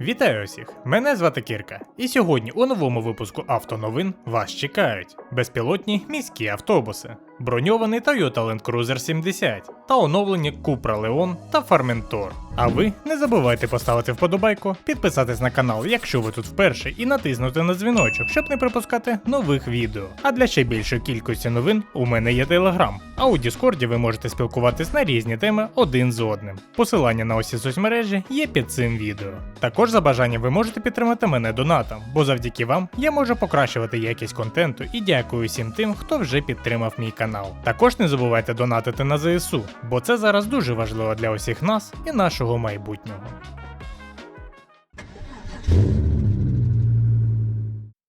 Вітаю усіх! Мене звати Кірка, і сьогодні у новому випуску автоновин вас чекають безпілотні міські автобуси, броньований Toyota Land Cruiser 70 та оновлені Cupra Leon та Formentor. А ви не забувайте поставити вподобайку, підписатись на канал, якщо ви тут вперше, і натиснути на дзвіночок, щоб не пропускати нових відео. А для ще більшої кількості новин у мене є телеграм. А у Діскорді ви можете спілкуватись на різні теми один з одним. Посилання на усі соцмережі є під цим відео. Також за бажанням ви можете підтримати мене донатом, бо завдяки вам я можу покращувати якість контенту і дякую всім тим, хто вже підтримав мій канал. Також не забувайте донатити на ЗСУ, бо це зараз дуже важливо для усіх нас і нашого майбутнього.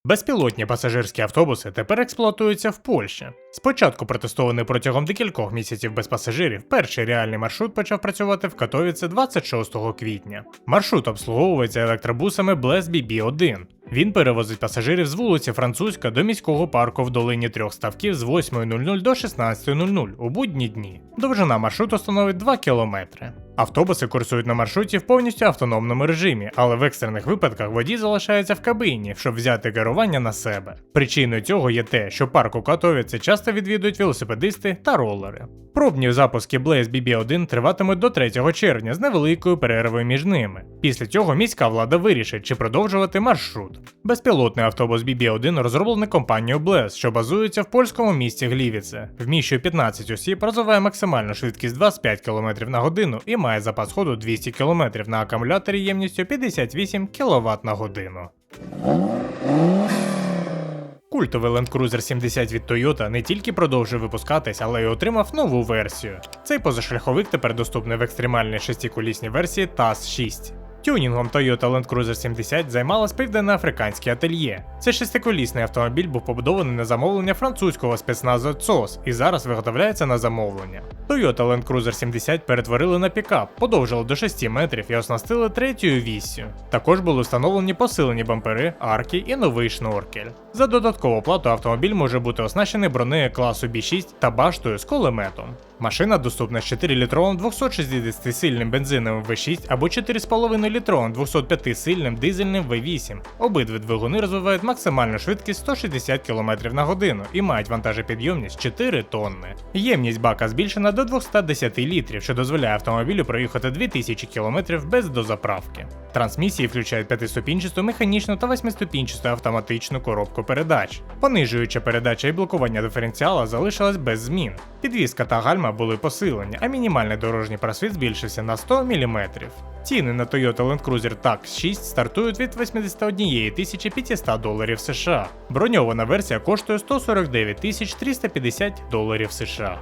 Безпілотні пасажирські автобуси тепер експлуатуються в Польщі. Спочатку протестований протягом декількох місяців без пасажирів, перший реальний маршрут почав працювати в Катовіці 26 квітня. Маршрут обслуговується електробусами Bless BB1. Він перевозить пасажирів з вулиці Французька до міського парку в долині трьох ставків з 8.00 до 16.00 у будні дні. Довжина маршруту становить 2 кілометри. Автобуси курсують на маршруті в повністю автономному режимі, але в екстрених випадках водій залишається в кабіні, щоб взяти керування на себе. Причиною цього є те, що парк у Катовіці часто відвідують велосипедисти та ролери. Пробні запуски Blaze BB1 триватимуть до 3 червня з невеликою перервою між ними. Після цього міська влада вирішить, чи продовжувати маршрут. Безпілотний автобус BB1 розроблений компанією Blaze, що базується в польському місті Глівіце. Вміщує 15 осіб, розвиває максимальну швидкість 25 км на годину і має запас ходу 200 км на акумуляторі ємністю 58 кВт на годину. Культовий Land Cruiser 70 від Toyota не тільки продовжує випускатись, але й отримав нову версію. Цей позашляховик тепер доступний в екстремальній шестиколісній версії TAS 6. Тюнінгом Toyota Land Cruiser 70 займалось південноафриканське ательє. Цей шестиколісний автомобіль був побудований на замовлення французького спецназу ЦОС і зараз виготовляється на замовлення. Toyota Land Cruiser 70 перетворили на пікап, подовжили до 6 метрів і оснастили третьою віссю. Також були встановлені посилені бампери, арки і новий шноркель. За додаткову плату автомобіль може бути оснащений бронею класу B6 та баштою з кулеметом. Машина доступна з 4-літровим 260-сильним бензиновим V6 або 4,5-літровим 205-сильним дизельним V8. Обидві двигуни розвивають максимальну швидкість 160 км на годину і мають вантажопідйомність 4 тонни. Ємність бака збільшена до 210 літрів, що дозволяє автомобілю проїхати 2000 км без дозаправки. Трансмісії включають п'ятиступінчасту механічну та восьмиступінчасту автоматичну коробку передач. Понижуюча передача і блокування диференціала залишилась без змін. Підвізка та гальма були посилені, а мінімальний дорожній просвіт збільшився на 100 мм. Ціни на Toyota Land Cruiser TAX 6 стартують від 81 500 доларів США. Броньована версія коштує 149 350 доларів США.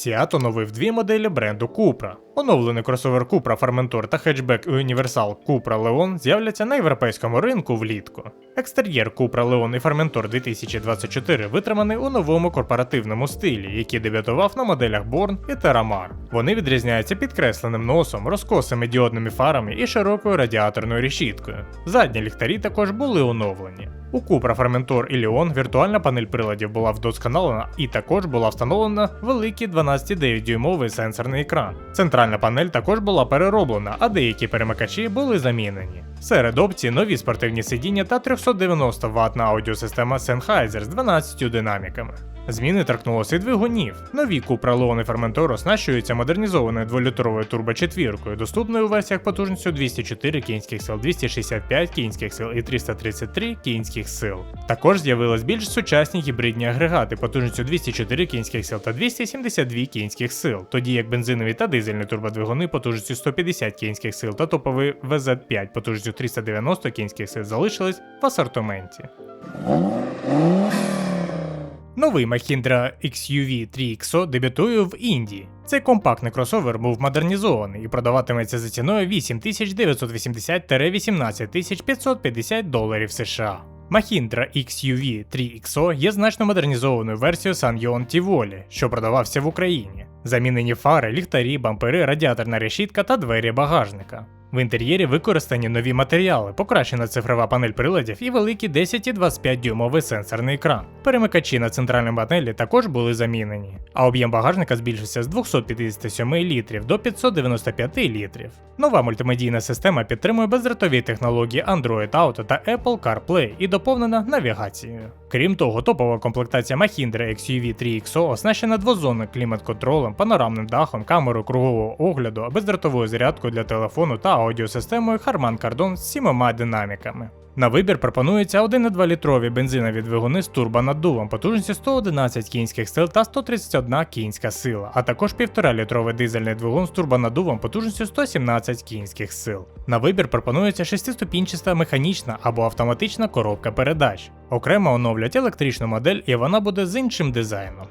Seat оновив дві моделі бренду Cupra. Оновлений кросовер Cupra Formentor та хетчбек Universal Cupra Leon з'являться на європейському ринку влітку. Екстер'єр Cupra Leon і Formentor 2024 витриманий у новому корпоративному стилі, який дебютував на моделях Born і Terramar. Вони відрізняються підкресленим носом, розкосими діодними фарами і широкою радіаторною решіткою. Задні ліхтарі також були оновлені. У Купра Ферментор і Ліон віртуальна панель приладів була вдосконалена і також була встановлена великий 12,9-дюймовий сенсорний екран. Центральна панель також була перероблена, а деякі перемикачі були замінені. Серед опцій нові спортивні сидіння та 390 ватна аудіосистема Sennheiser з 12 динаміками. Зміни торкнулося і двигунів. Нові Leon і Formentor оснащуються модернізованою 2-літровою турбочетвіркою, доступною у версіях потужністю 204 кінських сил, 265 кінських сил і 333 кінських сил. Також з'явились більш сучасні гібридні агрегати потужністю 204 кінських сил та 272 кінських сил, тоді як бензинові та дизельні турбодвигуни потужністю 150 кінських сил та топовий VZ5 потужністю 390 кінських сил залишились в асортименті. Новий Mahindra XUV 3XO дебютує в Індії. Цей компактний кросовер був модернізований і продаватиметься за ціною 8980-18550 доларів США. Mahindra XUV 3XO є значно модернізованою версією Sanyon Tivoli, що продавався в Україні. Замінені фари, ліхтарі, бампери, радіаторна решітка та двері багажника. В інтер'єрі використані нові матеріали, покращена цифрова панель приладів і великий 10 і 25 дюймовий сенсорний екран. Перемикачі на центральній панелі також були замінені, а об'єм багажника збільшився з 257 літрів до 595 літрів. Нова мультимедійна система підтримує бездротові технології Android Auto та Apple CarPlay і доповнена навігацією. Крім того, топова комплектація Mahindra XUV 3XO оснащена двозонним клімат-контролем, панорамним дахом, камерою кругового огляду, бездротовою зарядкою для телефону та аудіосистемою Harman Kardon з сімома динаміками. На вибір пропонується 1,2 літрові бензинові двигуни з турбонаддувом потужністю 111 кінських сил та 131 кінська сила, а також 1,5 літровий дизельний двигун з турбонаддувом потужністю 117 кінських сил. На вибір пропонується шестиступінчаста механічна або автоматична коробка передач. Окремо оновлять електричну модель і вона буде з іншим дизайном.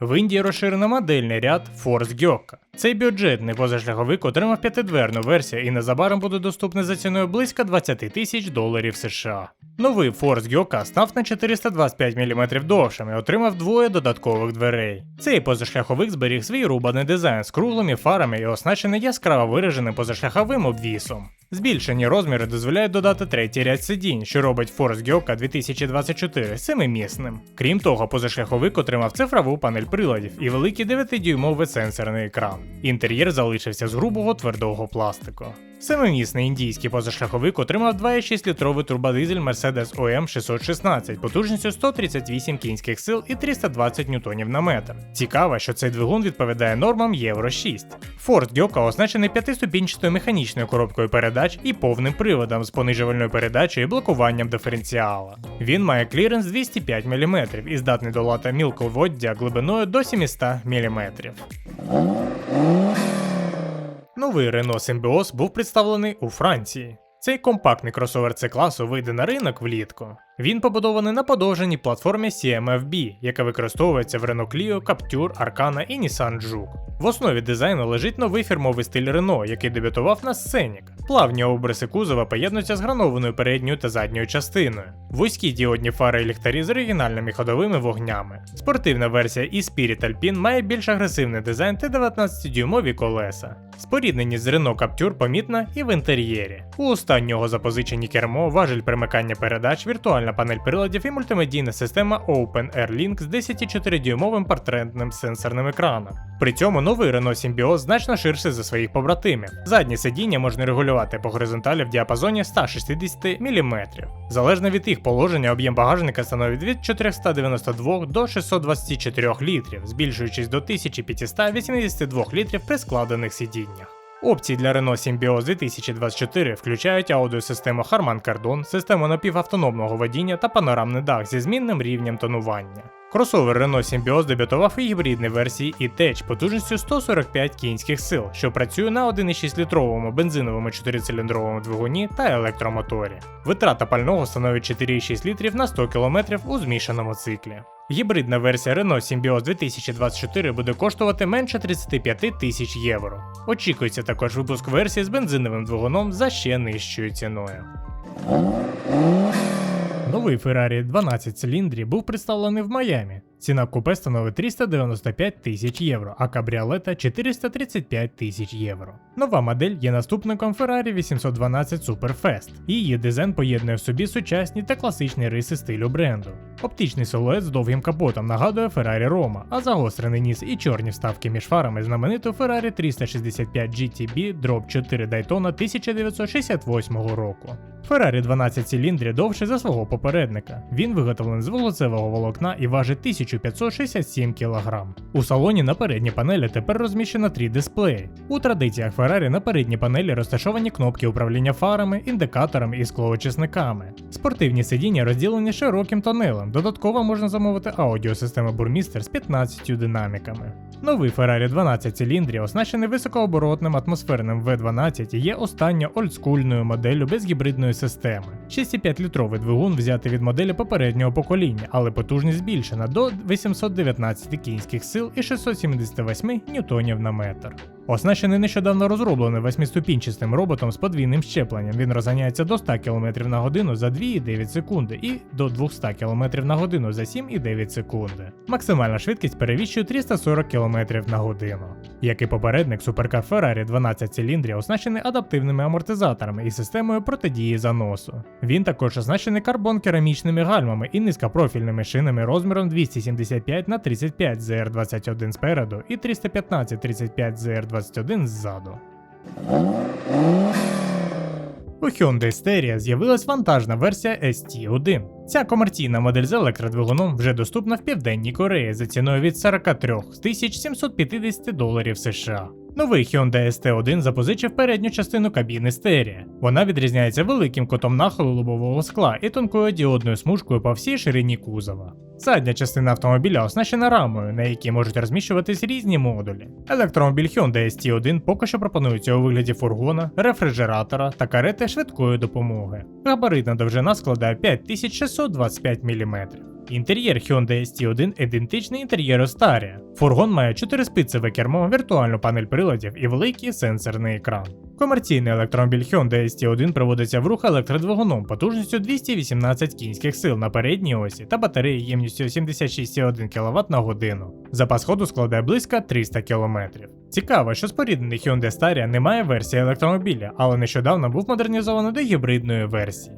В Індії розширено модельний ряд Force Gyoka. Цей бюджетний позашляховик отримав п'ятидверну версію і незабаром буде доступний за ціною близько 20 тисяч доларів США. Новий Force Gyoka став на 425 мм довшим і отримав двоє додаткових дверей. Цей позашляховик зберіг свій рубаний дизайн з круглими фарами і оснащений яскраво вираженим позашляховим обвісом. Збільшені розміри дозволяють додати третій ряд сидінь, що робить Force Gyoka 2024 семимісним. Крім того, позашляховик отримав цифрову панель приладів і великий 9-дюймовий сенсорний екран. Інтер'єр залишився з грубого твердого пластику. Семимісний індійський позашляховик отримав 2,6-літровий турбодизель Mercedes OM 616 потужністю 138 кінських сил і 320 ньютонів на метр. Цікаво, що цей двигун відповідає нормам Євро 6. Ford Gyoka означений п'ятиступінчатою механічною коробкою передач і повним приводом з понижувальною передачею і блокуванням диференціала. Він має кліренс 205 мм і здатний долати мілководдя глибиною до 700 мм. Новий Renault Symbioz був представлений у Франції. Цей компактний кросовер C класу вийде на ринок влітку. Він побудований на подовженій платформі CMFB, яка використовується в Renault Clio, Captur, Arcana і Nissan Juke. В основі дизайну лежить новий фірмовий стиль Renault, який дебютував на Scenic. Плавні обриси кузова поєднуються з гранованою передньою та задньою частиною. Вузькі діодні фари і ліхтарі з оригінальними ходовими вогнями. Спортивна версія e-Spirit Alpine має більш агресивний дизайн та 19-дюймові колеса. Спорідненість з Renault Captur помітна і в інтер'єрі. У останнього запозичені кермо, важель примикання передач, віртуальна панель приладів і мультимедійна система Open Air Link з 10,4-дюймовим портретним сенсорним екраном. При цьому новий Renault Symbioz значно ширший за своїх побратимів. Заднє сидіння можна регулювати по горизонталі в діапазоні 160 мм. Залежно від їх положення, об'єм багажника становить від 492 до 624 літрів, збільшуючись до 1582 літрів при складених сидіннях. Опції для Renault Symbioz 2024 включають аудіосистему Harman Kardon, систему напівавтономного водіння та панорамний дах зі змінним рівнем тонування. Кросовер Renault Symbioz дебютував у гібридній версії e-Tech потужністю 145 кінських сил, що працює на 1,6-літровому бензиновому 4-циліндровому двигуні та електромоторі. Витрата пального становить 4,6 літрів на 100 км у змішаному циклі. Гібридна версія Renault Symbioz 2024 буде коштувати менше 35 тисяч євро. Очікується також випуск версії з бензиновим двигуном за ще нижчою ціною. Новий Ferrari 12 циліндрів був представлений в Майамі. Ціна купе становить 395 тисяч євро, а кабріолета 435 тисяч євро. Нова модель є наступником Ferrari 812 Superfast. Її дизайн поєднує в собі сучасні та класичні риси стилю бренду. Оптичний силует з довгим капотом нагадує Ferrari Roma, а загострений ніс і чорні вставки між фарами знамениту Ferrari 365 GTB Drop 4 Daytona 1968 року. Ferrari 12 циліндрів довше за свого попередника. Він виготовлений з волоцевого волокна і важить 1567 кг. У салоні на передній панелі тепер розміщено три дисплеї. У традиціях Ferrari на передній панелі розташовані кнопки управління фарами, індикаторами і склоочисниками. Спортивні сидіння розділені широким тонелем. Додатково можна замовити аудіосистему Burmester з 15 динаміками. Новий Ferrari 12 циліндрів, оснащений високооборотним атмосферним V12 є останньою олдскульною моделлю без гібридної системи. 6,5-літровий двигун взятий від моделі попереднього покоління, але потужність збільшена до 819 кінських сил і 678 ньютонів на метр. Оснащений нещодавно розробленим восьмиступінчастим роботом з подвійним щепленням. Він розганяється до 100 км на годину за 2,9 секунди і до 200 км на годину за 7,9 секунди. Максимальна швидкість перевищує 340 км на годину. Як і попередник, суперкар Ferrari 12 циліндрів оснащений адаптивними амортизаторами і системою протидії заносу. Він також оснащений карбон-керамічними гальмами і низькопрофільними шинами розміром 275 на 35 ZR21 спереду і 315 35 ZR21 ззаду. У Hyundai Steria з'явилась вантажна версія ST1. Ця комерційна модель з електродвигуном вже доступна в Південній Кореї за ціною від 43 750 доларів США. Новий Hyundai ST1 запозичив передню частину кабіни Steria. Вона відрізняється великим котом нахилу лобового скла і тонкою діодною смужкою по всій ширині кузова. Задня частина автомобіля оснащена рамою, на якій можуть розміщуватись різні модулі. Електромобіль Hyundai ST1 поки що пропонується у вигляді фургона, рефрижератора та карети швидкої допомоги. Габаритна довжина складає 5625 мм. Інтер'єр Hyundai ST1 ідентичний інтер'єру Staria. Фургон має 4 спицеве кермо, віртуальну панель приладів і великий сенсорний екран. Комерційний електромобіль Hyundai ST1 проводиться в рух електродвигуном потужністю 218 кінських сил на передній осі та батареї ємністю 76,1 кВт на годину. Запас ходу складає близько 300 км. Цікаво, що споріднений Hyundai Staria не має версії електромобіля, але нещодавно був модернізований до гібридної версії.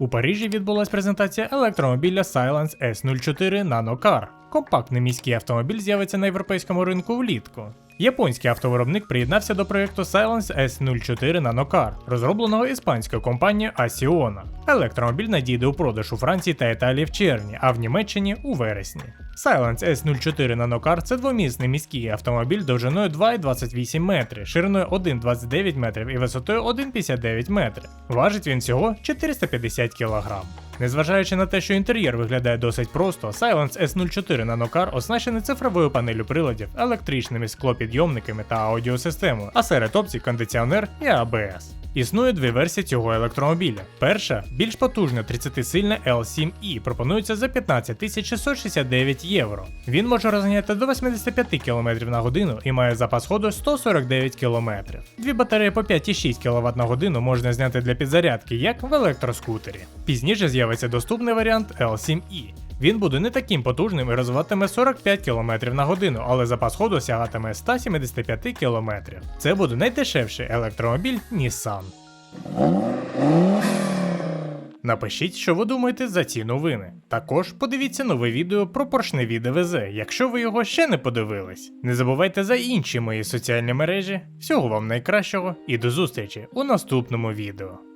У Парижі відбулась презентація електромобіля Silence S04 Nano Car. Компактний міський автомобіль з'явиться на європейському ринку влітку. Японський автовиробник приєднався до проєкту Silence S04 Nano Car, розробленого іспанською компанією Asiona. Електромобіль надійде у продаж у Франції та Італії в червні, а в Німеччині у вересні. Silence S04 Nano Car – це двомісний міський автомобіль довжиною 2,28 метри, шириною 1,29 метрів і висотою 1,59 метри. Важить він всього 450 кг. Незважаючи на те, що інтер'єр виглядає досить просто, Silence S04 Nano Car оснащений цифровою панелью приладів, електричними склопідйомниками та аудіосистемою, а серед опцій кондиціонер і ABS. Існує дві версії цього електромобіля. Перша, більш потужна 30-сильна L7i, пропонується за 15 669 євро. Він може розганяти до 85 км на годину і має запас ходу 149 км. Дві батареї по 5,6 кВт на годину можна зняти для підзарядки, як в електроскутері. Пізніше з'явиться доступний варіант L7i. Він буде не таким потужним і розвиватиме 45 км на годину, але запас ходу сягатиме 175 км. Це буде найдешевший електромобіль Nissan. Напишіть, що ви думаєте за ці новини. Також подивіться нове відео про поршневі ДВЗ, якщо ви його ще не подивились. Не забувайте за інші мої соціальні мережі. Всього вам найкращого і до зустрічі у наступному відео.